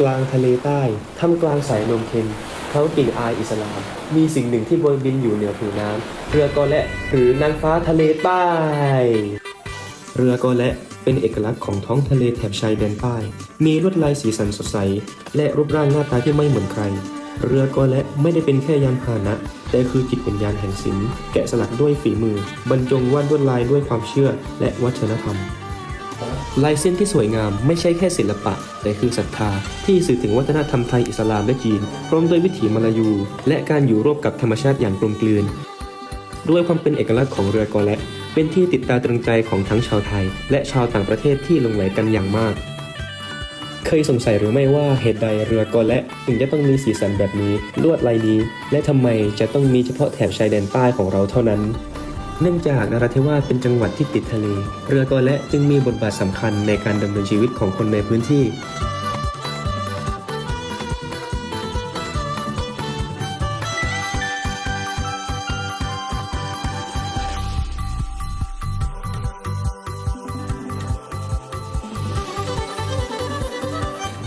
กลางทะเลใต้ท่ามกลางสายลมเค็มเขากลิ่นอายอิสลาม มีสิ่งหนึ่งที่โบยบินอยู่เหนือผิวน้ำเรือกอและหรือนางฟ้าทะเลใต้เรือกอและเป็นเอกลักษณ์ของท้องทะเลแถบชายแดนใต้ มีลวดลายสีสันสดใส และรูปร่างหน้าตาที่ไม่เหมือนใคร เรือกอและไม่ได้เป็นแค่ยานพาหนะ แต่คือจิตวิญญาณแห่งศิลป์แกะสลักด้วยฝีมือ บรรจงวาดลวดลายด้วยความเชื่อและวัฒนธรรม ลายเส้นที่สวยงามไม่ใช่แค่ศิลปะ แต่คือศรัทธาที่สื่อถึงวัฒนธรรมไทยอิสลามและจีนพร้อมด้วยวิถีมลายู และการอยู่ร่วมกับธรรมชาติอย่างกลมกลืน ด้วยความเป็นเอกลักษณ์ของเรือกอและ เป็นที่ติดตาตรึงใจของทั้งชาวไทย และชาวต่างประเทศที่หลงไหลกันอย่างมาก เคยสงสัยหรือไม่ว่าเหตุใดเรือกอและถึงจะต้องมีสีสันแบบนี้ ลวดลายนี้ และทำไมจะต้องมีเฉพาะแถบชายแดนใต้ของเราเท่านั้น เนื่องจากนราธิวาสเป็นจังหวัดที่ติดทะเล เรือกอและจึงมีบทบาทสำคัญในการดำเนินชีวิตของคนในพื้นที่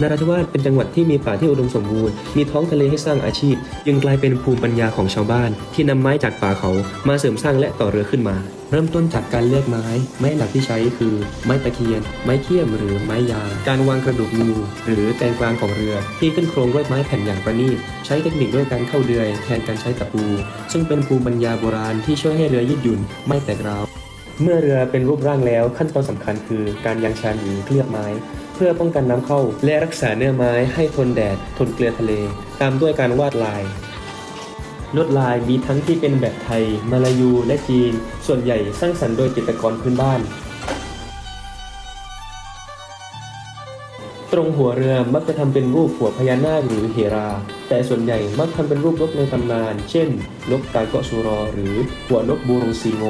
นราธิวาสเป็นจังหวัดที่มีป่าที่อุดมสมบูรณ์ มีท้องทะเลให้สร้างอาชีพ จึงกลายเป็นภูมิปัญญาของชาวบ้าน ที่นำไม้จากป่าเขามาเสริมสร้างและต่อเรือขึ้นมา เริ่มต้นจากการเลือกไม้ ไม้หลักที่ใช้คือ ไม้ตะเคียน ไม้เขี้ยมหรือไม้ยางการวางกระดูกงูหรือแกนกลางของเรือ ที่ขึ้นโครงด้วยไม้แผ่นอย่างประณีต ใช้เทคนิคด้วยการเข้าเดือยแทนการใช้ตะปู ซึ่งเป็นภูมิปัญญาโบราณที่ช่วยให้เรือยืดหยุ่นไม่แตกร้าว เมื่อเรือเป็นรูปร่างแล้วขั้นตอนสำคัญคือการยังชานหรือเคลือบไม้ เพื่อป้องกันน้ำเข้า และรักษาเนื้อไม้ให้ทนแดด ทนเกลือทะเล ตามด้วยการวาดลาย ลวดลายมีทั้งที่เป็นแบบไทย มาลายูและจีน ส่วนใหญ่สร้างสรรค์โดยจิตรกรพื้นบ้าน ตรงหัวเรือมักจะทำเป็นรูปหัวพญานาคหรือเหรา แต่ส่วนใหญ่มักทำเป็นรูปนกในตำนาน เช่นนกกาเกาะซูรอ หรือหัวนกบูรงซีโง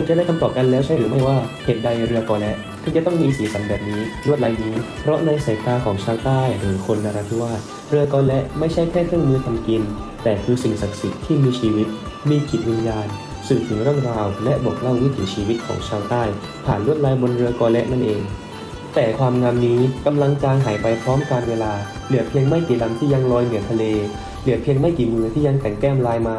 งจะได้คำตอบกันแล้วใช่หรือไม่ว่าเหตุใดเรือกอและถึงจะต้องมีสีสันแบบนี้ลวดลายนี้ เพราะในสายตาของชาวใต้หรือคนนราธิวาสเรือกอและไม่ใช่แค่เครื่องมือทำกิน แต่คือสิ่งศักดิ์สิทธิ์ที่มีชีวิต มีจิตวิญญาณสื่อถึงเรื่องราว และบอกเล่าวิถีชีวิตของชาวใต้ ผ่านลวดลายบนเรือกอและนั่นเอง แต่ความงามนี้กำลังจางหายไปพร้อมกาลเวลา เหลือเพียงไม่กี่ลำที่ยังลอยเหนือทะเล เหลือเพียงไม่กี่มือที่ยังแต่งแก้มลายไม้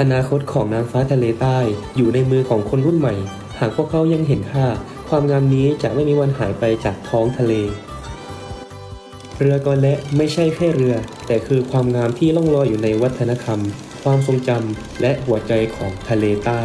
อนาคตของนางฟ้าทะเลใต้ อยู่ในมือของคนรุ่นใหม่ หากพวกเขายังเห็นค่า ความงามนี้จะไม่มีวันหายไปจากท้องทะเล เรือกอและไม่ใช่แค่เรือ แต่คือความงามที่ล่องลอยอยู่ในวัฒนธรรม ความทรงจำและหัวใจของทะเลใต้